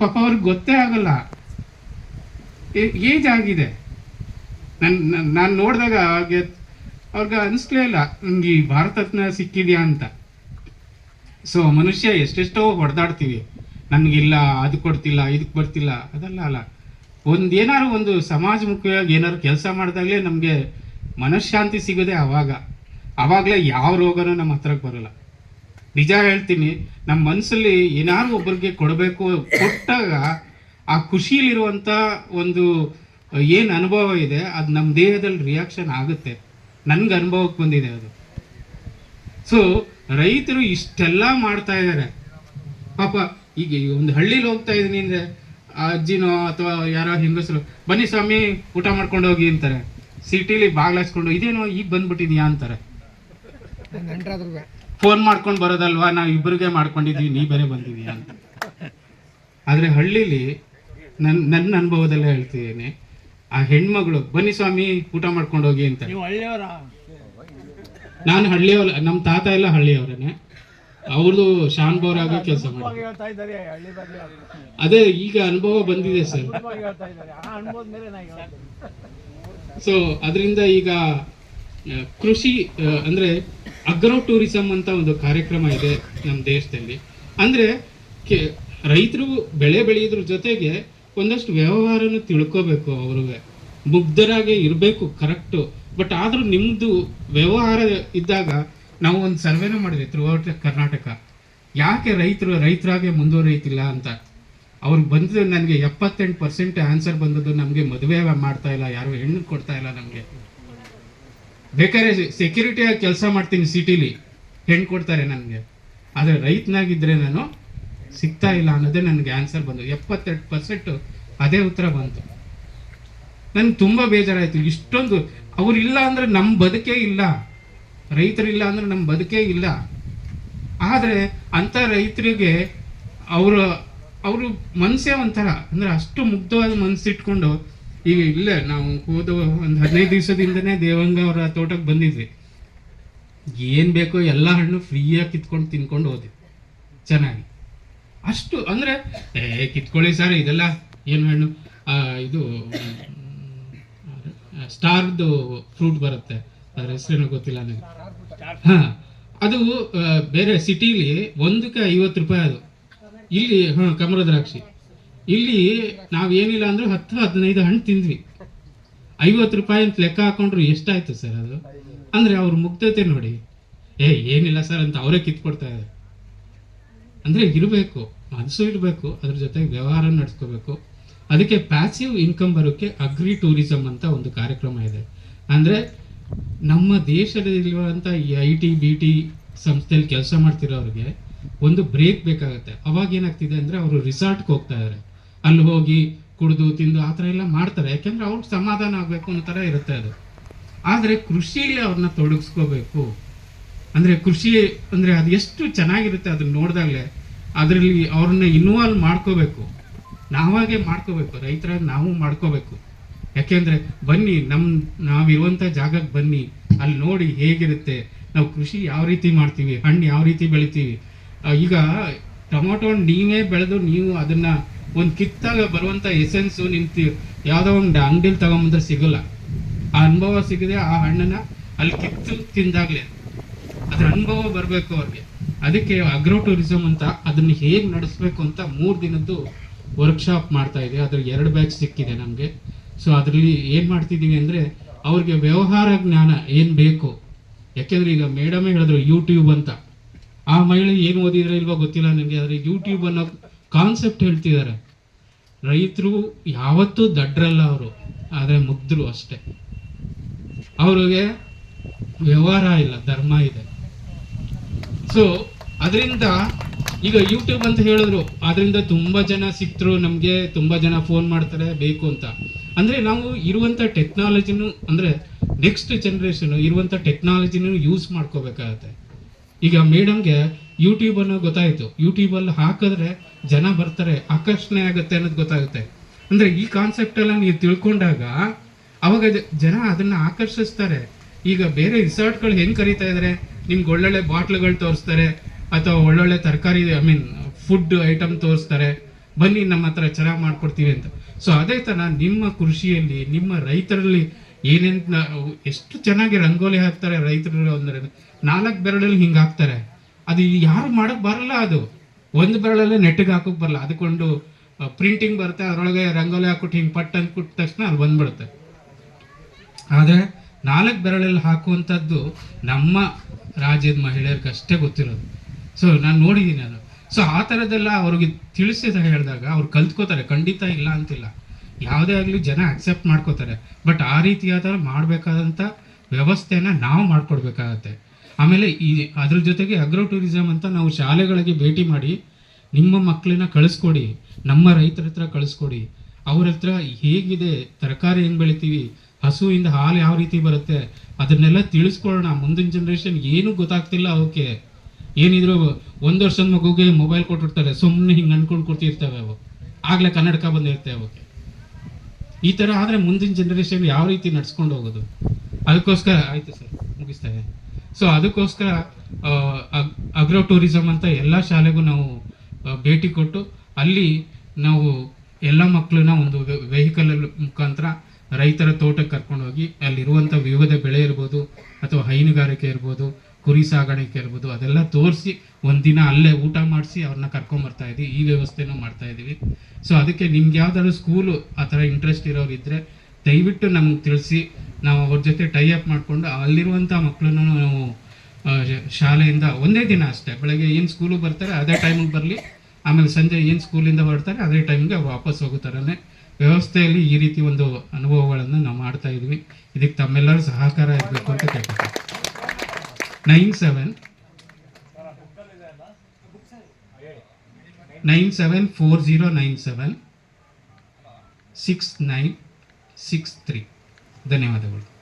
ಪಾಪ ಅವ್ರಿಗೆ ಗೊತ್ತೇ ಆಗಲ್ಲ. ಏಜ್ ಆಗಿದೆ. ನನ್ನ ನಾನು ನೋಡಿದಾಗ ಅವ್ರಿಗೆ ಅವ್ರಿಗೆ ಅನಿಸ್ಲೇ ಇಲ್ಲ. ನಂಗೆ ಈ ಭಾರತ ಸಿಕ್ಕಿದೆಯಾ ಅಂತ. ಸೊ ಮನುಷ್ಯ ಎಷ್ಟೆಷ್ಟೋ ಹೊಡೆದಾಡ್ತೀವಿ. ನನಗಿಲ್ಲ, ಅದು ಕೊಡ್ತಿಲ್ಲ ಇದಕ್ಕೆ ಬರ್ತಿಲ್ಲ, ಅದಲ್ಲ ಅಲ್ಲ. ಒಂದು ಏನಾದ್ರು ಒಂದು ಸಮಾಜಮುಖಿಯಾಗಿ ಏನಾದ್ರು ಕೆಲಸ ಮಾಡಿದಾಗಲೇ ನಮಗೆ ಮನಃಶಾಂತಿ ಸಿಗೋದೇ ಆವಾಗ ಆವಾಗಲೇ ಯಾವ ರೋಗನೂ ನಮ್ಮ ಹತ್ರಕ್ಕೆ ಬರೋಲ್ಲ. ನಿಜ ಹೇಳ್ತೀನಿ ನಮ್ಮ ಮನಸ್ಸಲ್ಲಿ ಏನಾದ್ರು ಒಬ್ಬರಿಗೆ ಕೊಡಬೇಕು, ಕೊಟ್ಟಾಗ ಆ ಖುಷಿಲಿರುವಂಥ ಒಂದು ಏನು ಅನುಭವ ಇದೆ, ಅದು ನಮ್ಮ ದೇಹದಲ್ಲಿ ರಿಯಾಕ್ಷನ್ ಆಗುತ್ತೆ. ನನ್ಗೆ ಅನುಭವಕ್ಕೆ ಬಂದಿದೆ ಅದು. ಸೊ ರೈತರು ಇಷ್ಟೆಲ್ಲ ಮಾಡ್ತಾ ಇದ್ದಾರೆ ಪಾಪ, ಈಗ ಒಂದು ಹಳ್ಳಿಲಿ ಹೋಗ್ತಾ ಇದೀನಿ ಅಂದರೆ ಅಜ್ಜಿನೋ ಅಥವಾ ಯಾರೋ ಹೆಂಗಸರು, ಬನ್ನಿ ಸ್ವಾಮಿ, ಊಟ ಮಾಡ್ಕೊಂಡು ಹೋಗಿ ಅಂತಾರೆ. ಸಿಟಿಲಿ ಬಾಗ್ಲಾಸ್ಕೊಂಡು ಇದೇನೋ ಈಗ ಬಂದ್ಬಿಟ್ಟಿದ್ಯಾ ಅಂತಾರೆ. ಫೋನ್ ಮಾಡ್ಕೊಂಡು ಬರೋದಲ್ವಾ? ನಾವು ಇಬ್ಬರಿಗೆ ಮಾಡ್ಕೊಂಡಿದ್ವಿ ನೀ ಬೇರೆ ಬಂದಿದೀಯ ಅಂತ. ಆದರೆ ಹಳ್ಳಿಲಿ ನನ್ನ ನನ್ನ ಅನುಭವದಲ್ಲೇ ಹೇಳ್ತಿದ್ದೀನಿ ಆ ಹೆಣ್ಮಗಳು ಬನ್ನಿ ಸ್ವಾಮಿ ಊಟ ಮಾಡ್ಕೊಂಡು ಹೋಗಿ ಅಂತ. ನಾನು ಹಳ್ಳಿಯವ್ರ ನಮ್ಮ ತಾತ ಎಲ್ಲ ಹಳ್ಳಿಯವ್ರೇನೆ. ಅವ್ರದ್ದು ಶಾನ್ ಬೋರಾಗ ಕೆಲಸ ಮಾಡಿ ಅದೇ ಈಗ ಅನುಭವ ಬಂದಿದೆ ಸರ್. ಸೊ ಅದರಿಂದ ಈಗ ಕೃಷಿ ಅಂದ್ರೆ ಅಗ್ರೋ ಟೂರಿಸಂ ಅಂತ ಒಂದು ಕಾರ್ಯಕ್ರಮ ಇದೆ ನಮ್ಮ ದೇಶದಲ್ಲಿ. ಅಂದ್ರೆ ರೈತರು ಬೆಳೆ ಬೆಳೆಯೋದ್ರ ಜೊತೆಗೆ ಒಂದಷ್ಟು ವ್ಯವಹಾರನ ತಿಳ್ಕೋಬೇಕು ಅವ್ರಿಗೆ ಮುಗ್ಧರಾಗೆ ಇರಬೇಕು, ಕರೆಕ್ಟು. ಬಟ್ ಆದರೂ ನಿಮ್ಮದು ವ್ಯವಹಾರ ಇದ್ದಾಗ ನಾವು ಒಂದು ಸರ್ವೆನೂ ಮಾಡಿದ್ವಿ ಥ್ರೂ ಔಟ್ ಕರ್ನಾಟಕ. ಯಾಕೆ ರೈತರು, ರೈತರಾಗೆ ಮುಂದುವರಿಯುತ್ತಿಲ್ಲ ಅಂತ? ಅವ್ರಿಗೆ ಬಂದಿದ್ದು ನನಗೆ ಎಪ್ಪತ್ತೆಂಟು ಪರ್ಸೆಂಟ್ ಆನ್ಸರ್ ಬಂದದ್ದು ನಮಗೆ ಮದುವೆ ಮಾಡ್ತಾ ಇಲ್ಲ, ಯಾರು ಹೆಣ್ಣು ಕೊಡ್ತಾ ಇಲ್ಲ ನಮಗೆ. ಬೇಕಾದ್ರೆ ಸೆಕ್ಯೂರಿಟಿಯಾಗಿ ಕೆಲಸ ಮಾಡ್ತೀನಿ ಸಿಟಿಲಿ ಹೆಣ್ಣು ಕೊಡ್ತಾರೆ ನನಗೆ. ಆದರೆ ರೈತನಾಗಿದ್ದರೆ ನಾನು ಸಿಗ್ತಾ ಇಲ್ಲ ಅನ್ನೋದೇ ನನಗೆ ಆನ್ಸರ್ ಬಂದು. ಎಪ್ಪತ್ತೆರಡು ಪರ್ಸೆಂಟು ಅದೇ ಉತ್ತರ ಬಂತು. ನನಗೆ ತುಂಬ ಬೇಜಾರಾಯಿತು. ಇಷ್ಟೊಂದು ಅವ್ರಿಲ್ಲ ಅಂದರೆ ನಮ್ಮ ಬದುಕೇ ಇಲ್ಲ. ರೈತರಿಲ್ಲ ಅಂದರೆ ನಮ್ಮ ಬದುಕೇ ಇಲ್ಲ. ಆದರೆ ಅಂಥ ರೈತರಿಗೆ ಅವರು ಅವರು ಮನಸ್ಸೇ ಒಂಥರ. ಅಂದರೆ ಅಷ್ಟು ಮುಗ್ಧವಾದ ಮನಸ್ಸಿಟ್ಕೊಂಡು ಈಗ ಇಲ್ಲೇ, ನಾವು ಹೋದ ಒಂದು ಹದಿನೈದು ದಿವಸದಿಂದನೇ ದೇವಂಗ ಅವರ ತೋಟಕ್ಕೆ ಬಂದಿದ್ವಿ. ಏನು ಬೇಕೋ ಎಲ್ಲ ಹಣ್ಣು ಫ್ರೀಯಾಗಿ ಕಿತ್ಕೊಂಡು ತಿನ್ಕೊಂಡು ಹೋದ್ವಿ. ಚೆನ್ನಾಗಿ. ಅಷ್ಟು, ಅಂದರೆ, ಏ, ಕಿತ್ಕೊಳ್ಳಿ ಸರ್, ಇದೆಲ್ಲ ಏನು ಹಣ್ಣು? ಇದು ಸ್ಟಾರ್ದು ಫ್ರೂಟ್ ಬರುತ್ತೆ. ಅದ್ರ ಹೆಸರೇನೋ ಗೊತ್ತಿಲ್ಲ ನನಗೆ. ಹಾಂ, ಅದು ಬೇರೆ ಸಿಟೀಲಿ ಒಂದಕ್ಕೆ ಐವತ್ತು ರೂಪಾಯಿ ಅದು. ಇಲ್ಲಿ, ಹಾಂ, ಕಮಲ ದ್ರಾಕ್ಷಿ. ಇಲ್ಲಿ ನಾವ್ ಏನಿಲ್ಲ ಅಂದ್ರೆ ಹತ್ತು, ಹದಿನೈದು ಹಣ್ಣು ತಿಂದ್ವಿ. ಐವತ್ತು ರೂಪಾಯಿ ಅಂತ ಲೆಕ್ಕ ಹಾಕೊಂಡ್ರು ಎಷ್ಟಾಯ್ತು ಸರ್ ಅದು? ಅಂದ್ರೆ ಅವ್ರ ಮುಗ್ಧತೆ ನೋಡಿ. ಏ, ಏನಿಲ್ಲ ಸರ್ ಅಂತ ಅವರೇ ಕಿತ್ಕೊಡ್ತಾ ಇದ್ದಾರೆ. ಅಂದ್ರೆ ಇರಬೇಕು ಮನಸ್ಸು ಇರಬೇಕು, ಅದ್ರ ಜೊತೆಗೆ ವ್ಯವಹಾರ ನಡೆಸ್ಕೋಬೇಕು. ಅದಕ್ಕೆ ಪ್ಯಾಸಿವ್ ಇನ್ಕಮ್ ಬರೋಕ್ಕೆ ಅಗ್ರಿ ಟೂರಿಸಂ ಅಂತ ಒಂದು ಕಾರ್ಯಕ್ರಮ ಇದೆ. ಅಂದ್ರೆ ನಮ್ಮ ದೇಶದಲ್ಲಿರುವಂಥ ಈ ಐ ಟಿ ಬಿ ಟಿ ಸಂಸ್ಥೆಯಲ್ಲಿ ಕೆಲಸ ಮಾಡ್ತಿರೋರಿಗೆ ಒಂದು ಬ್ರೇಕ್ ಬೇಕಾಗುತ್ತೆ. ಅವಾಗ ಏನಾಗ್ತಿದೆ ಅಂದ್ರೆ ಅವರು ರಿಸಾರ್ಟ್ಗೆ ಹೋಗ್ತಾ ಇದ್ದಾರೆ ಅಲ್ಲಿ ಹೋಗಿ ಕುಡಿದು ತಿಂದು ಆ ಥರ ಎಲ್ಲ ಮಾಡ್ತಾರೆ. ಯಾಕೆಂದ್ರೆ ಅವ್ರಿಗೆ ಸಮಾಧಾನ ಆಗಬೇಕು ಅನ್ನೋ ಥರ ಇರುತ್ತೆ ಅದು. ಆದರೆ ಕೃಷಿಯಲ್ಲಿ ಅವ್ರನ್ನ ತೊಡಗಿಸ್ಕೋಬೇಕು. ಅಂದರೆ ಕೃಷಿ ಅಂದರೆ ಅದು ಎಷ್ಟು ಚೆನ್ನಾಗಿರುತ್ತೆ ಅದನ್ನ ನೋಡಿದಾಗಲೇ ಅದರಲ್ಲಿ ಅವ್ರನ್ನ ಇನ್ವಾಲ್ವ್ ಮಾಡ್ಕೋಬೇಕು. ನಾವಾಗೆ ಮಾಡ್ಕೋಬೇಕು. ರೈತರಾಗಿ ನಾವು ಮಾಡ್ಕೋಬೇಕು. ಯಾಕೆಂದ್ರೆ ಬನ್ನಿ, ನಮ್ ನಾವಿರುವಂತ ಜಾಗಕ್ಕೆ ಬನ್ನಿ. ಅಲ್ಲಿ ನೋಡಿ ಹೇಗಿರುತ್ತೆ. ನಾವು ಕೃಷಿ ಯಾವ ರೀತಿ ಮಾಡ್ತೀವಿ, ಹಣ್ಣು ಯಾವ ರೀತಿ ಬೆಳಿತೀವಿ. ಈಗ ಟೊಮೊಟೊ ನೀವೇ ಬೆಳೆದು ನೀವು ಅದನ್ನ ಒಂದು ಕಿತ್ತಾಗ ಬರುವಂತ ಎಸೆನ್ಸು ನಿಮ್ಮ ಯಾವುದೋ ಒಂದು ಅಂಗಡಿಲಿ ತಗೊಂಬಂದ್ರೆ ಸಿಗಲ್ಲ. ಆ ಅನುಭವ ಸಿಗದೆ ಆ ಹಣ್ಣನ್ನ ಅಲ್ಲಿ ಕಿತ್ತು ತಿಂದಾಗಲೇ ಅದ್ರ ಅನುಭವ ಬರಬೇಕು ಅವ್ರಿಗೆ. ಅದಕ್ಕೆ ಅಗ್ರೋ ಟೂರಿಸಂ ಅಂತ ಅದನ್ನ ಹೇಗೆ ನಡೆಸಬೇಕು ಅಂತ ಮೂರು ದಿನದ್ದು ವರ್ಕ್ಶಾಪ್ ಮಾಡ್ತಾ ಇದೆ. ಅದ್ರ ಎರಡು ಬ್ಯಾಚ್ ಸಿಕ್ಕಿದೆ ನಮಗೆ. ಸೊ ಅದರಲ್ಲಿ ಏನು ಮಾಡ್ತಿದ್ದೀವಿ ಅಂದರೆ ಅವ್ರಿಗೆ ವ್ಯವಹಾರ ಜ್ಞಾನ ಏನು ಬೇಕು? ಯಾಕೆಂದ್ರೆ ಈಗ ಮೇಡಮೇ ಹೇಳಿದ್ರು ಯೂಟ್ಯೂಬ್ ಅಂತ. ಆ ಮಹಿಳೆ ಏನು ಓದಿದ್ರೆ ಇಲ್ವೋ ಗೊತ್ತಿಲ್ಲ ನನಗೆ, ಆದರೆ ಯೂಟ್ಯೂಬ್ ಅನ್ನೋ ಕಾನ್ಸೆಪ್ಟ್ ಹೇಳ್ತಿದ್ದಾರೆ. ರೈತರು ಯಾವತ್ತೂ ದಡ್ರಲ್ಲ ಅವರು, ಆದರೆ ಮುಗ್ಧರು ಅಷ್ಟೇ. ಅವ್ರಿಗೆ ವ್ಯವಹಾರ ಇಲ್ಲ, ಧರ್ಮ ಇದೆ. ಸೊ ಅದರಿಂದ ಈಗ ಯೂಟ್ಯೂಬ್ ಅಂತ ಹೇಳಿದ್ರು ಅದರಿಂದ ತುಂಬ ಜನ ಸಿಕ್ತರು ನಮಗೆ ತುಂಬ ಜನ ಫೋನ್ ಮಾಡ್ತಾರೆ, ಬೇಕು ಅಂತ. ಅಂದರೆ ನಾವು ಇರುವಂಥ ಟೆಕ್ನಾಲಜಿನೂ ಅಂದರೆ ನೆಕ್ಸ್ಟ್ ಜನ್ರೇಷನು ಇರುವಂಥ ಟೆಕ್ನಾಲಜಿನೂ ಯೂಸ್ ಮಾಡ್ಕೋಬೇಕಾಗತ್ತೆ. ಈಗ ಮೇಡಮ್ಗೆ ಯೂಟ್ಯೂಬ್ ಅನ್ನೋ ಗೊತ್ತಾಯ್ತು. ಯೂಟ್ಯೂಬ್ ಅಲ್ಲಿ ಹಾಕಿದ್ರೆ ಜನ ಬರ್ತಾರೆ, ಆಕರ್ಷಣೆ ಆಗುತ್ತೆ ಅನ್ನೋದು ಗೊತ್ತಾಗುತ್ತೆ. ಅಂದ್ರೆ ಈ ಕಾನ್ಸೆಪ್ಟ್ ಎಲ್ಲ ನೀವು ತಿಳ್ಕೊಂಡಾಗ ಅವಾಗ ಜನ ಅದನ್ನ ಆಕರ್ಷಿಸ್ತಾರೆ. ಈಗ ಬೇರೆ ರಿಸಾರ್ಟ್ಗಳು ಹೆಂಗೆ ಕರಿತಾ ಇದ್ದಾರೆ ನಿಮ್ಗೆ ಒಳ್ಳೊಳ್ಳೆ ಬಾಟ್ಲ್ಗಳು ತೋರಿಸ್ತಾರೆ, ಅಥವಾ ಒಳ್ಳೊಳ್ಳೆ ತರಕಾರಿ ಐ ಮೀನ್ ಫುಡ್ ಐಟಮ್ ತೋರಿಸ್ತಾರೆ. ಬನ್ನಿ ನಮ್ಮ ಹತ್ರ ಚೆನ್ನಾಗಿ ಮಾಡ್ಕೊಡ್ತೀವಿ ಅಂತ. ಸೊ ಅದೇ ಥರ ನಿಮ್ಮ ಕೃಷಿಯಲ್ಲಿ, ನಿಮ್ಮ ರೈತರಲ್ಲಿ ಏನೇನು ಎಷ್ಟು ಚೆನ್ನಾಗಿ ರಂಗೋಲಿ ಹಾಕ್ತಾರೆ ರೈತರು ಅಂದರೆ ನಾಲ್ಕು ಬೆರಳಲ್ಲಿ ಹಿಂಗೆ ಹಾಕ್ತಾರೆ. ಅದು ಯಾರು ಮಾಡಕ್ ಬರಲ್ಲ ಅದು. ಒಂದು ಬೆರಳಲ್ಲೇ ನೆಟ್ಟಿಗೆ ಹಾಕೋಕ್ ಬರಲ್ಲ. ಅದಕ್ಕೊಂದು ಪ್ರಿಂಟಿಂಗ್ ಬರುತ್ತೆ, ಅದರೊಳಗೆ ರಂಗೋಲಿ ಹಾಕ್ಬಿಟ್ಟು ಹಿಂಗೆ ಪಟ್ ಅಂತ ಕೊಟ್ಟ ತಕ್ಷಣ ಅಲ್ಲಿ ಬಂದ್ಬಿಡುತ್ತೆ. ಆದರೆ ನಾಲ್ಕು ಬೆರಳಲ್ಲಿ ಹಾಕುವಂಥದ್ದು ನಮ್ಮ ರಾಜ್ಯದ ಮಹಿಳೆಯರಿಗೆ ಅಷ್ಟೇ ಗೊತ್ತಿರೋದು. ಸೊ ನಾನು ನೋಡಿದ್ದೀನಿ ನಾನು ಸೊ ಆ ಥರದ್ದೆಲ್ಲ ಅವ್ರಿಗೆ ತಿಳಿಸಿದ ಹೇಳಿದಾಗ ಅವ್ರು ಕಲ್ತ್ಕೋತಾರೆ. ಖಂಡಿತ ಇಲ್ಲ ಅಂತಿಲ್ಲ. ಯಾವುದೇ ಆಗಲಿ ಜನ ಅಕ್ಸೆಪ್ಟ್ ಮಾಡ್ಕೋತಾರೆ. ಬಟ್ ಆ ರೀತಿಯಾದ ಮಾಡಬೇಕಾದಂಥ ವ್ಯವಸ್ಥೆನ ನಾವು ಮಾಡ್ಕೊಡ್ಬೇಕಾಗತ್ತೆ. ಆಮೇಲೆ ಈ ಅದ್ರ ಜೊತೆಗೆ ಅಗ್ರೋ ಟೂರಿಸಮ್ ಅಂತ ನಾವು ಶಾಲೆಗಳಿಗೆ ಭೇಟಿ ಮಾಡಿ, ನಿಮ್ಮ ಮಕ್ಕಳನ್ನ ಕಳಿಸ್ಕೊಡಿ, ನಮ್ಮ ರೈತರ ಹತ್ರ ಕಳಿಸ್ಕೊಡಿ, ಅವ್ರ ಹತ್ರ ಹೇಗಿದೆ, ತರಕಾರಿ ಹೆಂಗೆ ಬೆಳಿತೀವಿ, ಹಸುವಿಂದ ಹಾಲು ಯಾವ ರೀತಿ ಬರುತ್ತೆ, ಅದನ್ನೆಲ್ಲ ತಿಳಿಸ್ಕೊಳ್ಳೋಣ. ಮುಂದಿನ ಜನ್ರೇಷನ್ ಏನೂ ಗೊತ್ತಾಗ್ತಿಲ್ಲ ಅವಕ್ಕೆ ಏನಿದ್ರು ಒಂದು ವರ್ಷದ ಮಗುಗೆ ಮೊಬೈಲ್ ಕೊಟ್ಟಿರ್ತಾರೆ ಸುಮ್ಮನೆ ಹಿಂಗೆ ಅನ್ಕೊಂಡು ಕೊಡ್ತಿರ್ತವೆ ಅವು. ಆಗ್ಲೇ ಕನ್ನಡಕ ಬಂದಿರ್ತವೆ ಅವಕ್ಕೆ ಈ ಥರ ಆದರೆ ಮುಂದಿನ ಜನ್ರೇಷನ್ ಯಾವ ರೀತಿ ನಡ್ಸ್ಕೊಂಡು ಹೋಗೋದು? ಅದಕ್ಕೋಸ್ಕರ ಆಯ್ತು ಸರ್, ಮುಗಿಸ್ತಾ ಸೊ ಅದಕ್ಕೋಸ್ಕರ ಅಗ್ರೋ ಟೂರಿಸಮ್ ಅಂತ ಎಲ್ಲ ಶಾಲೆಗೂ ನಾವು ಭೇಟಿ ಕೊಟ್ಟು, ಅಲ್ಲಿ ನಾವು ಎಲ್ಲ ಮಕ್ಕಳನ್ನ ಒಂದು ವೆಹಿಕಲ್ ಮುಖಾಂತರ ರೈತರ ತೋಟಕ್ಕೆ ಕರ್ಕೊಂಡು ಹೋಗಿ ಅಲ್ಲಿರುವಂಥ ವಿವಿಧ ಬೆಳೆ ಇರ್ಬೋದು, ಅಥವಾ ಹೈನುಗಾರಿಕೆ ಇರ್ಬೋದು, ಕುರಿ ಸಾಗಾಣಿಕೆ ಇರ್ಬೋದು, ಅದೆಲ್ಲ ತೋರಿಸಿ ಒಂದಿನ ಅಲ್ಲೇ ಊಟ ಮಾಡಿಸಿ ಅವ್ರನ್ನ ಕರ್ಕೊಂಬರ್ತಾ ಇದ್ದೀವಿ ಈ ವ್ಯವಸ್ಥೆನೂ ಮಾಡ್ತಾ ಇದ್ದೀವಿ. ಸೊ ಅದಕ್ಕೆ ನಿಮ್ಗೆ ಯಾವ್ದಾದ್ರು ಸ್ಕೂಲು ಆ ಥರ ಇಂಟ್ರೆಸ್ಟ್ ಇರೋರು ಇದ್ದರೆ ದಯವಿಟ್ಟು ನಮ್ಗೆ ತಿಳಿಸಿ ನಾವು ಅವ್ರ ಜೊತೆ ಟೈ ಅಪ್ ಮಾಡಿಕೊಂಡು ಅಲ್ಲಿರುವಂಥ ಮಕ್ಕಳನ್ನು ನಾವು ಶಾಲೆಯಿಂದ ಒಂದೇ ದಿನ ಅಷ್ಟೇ, ಬೆಳಗ್ಗೆ ಏನು ಸ್ಕೂಲಿಗೆ ಬರ್ತಾರೆ, ಅದೇ ಟೈಮಿಗೆ ಬರಲಿ. ಆಮೇಲೆ ಸಂಜೆ ಏನು ಸ್ಕೂಲಿಂದ ಬರ್ತಾರೆ ಅದೇ ಟೈಮ್ಗೆ ವಾಪಸ್ ಹೋಗುತ್ತಾರೆ ವ್ಯವಸ್ಥೆಯಲ್ಲಿ ಈ ರೀತಿ ಒಂದು ಅನುಭವಗಳನ್ನು ನಾವು ಮಾಡ್ತಾ ಇದ್ವಿ. ಇದಕ್ಕೆ ತಮ್ಮೆಲ್ಲರೂ ಸಹಕಾರ ಇರಬೇಕು ಅಂತ ಕೇಳ್ತಾರೆ nine seven nine seven four zero nine seven six nine six three ಧನ್ಯವಾದಗಳು.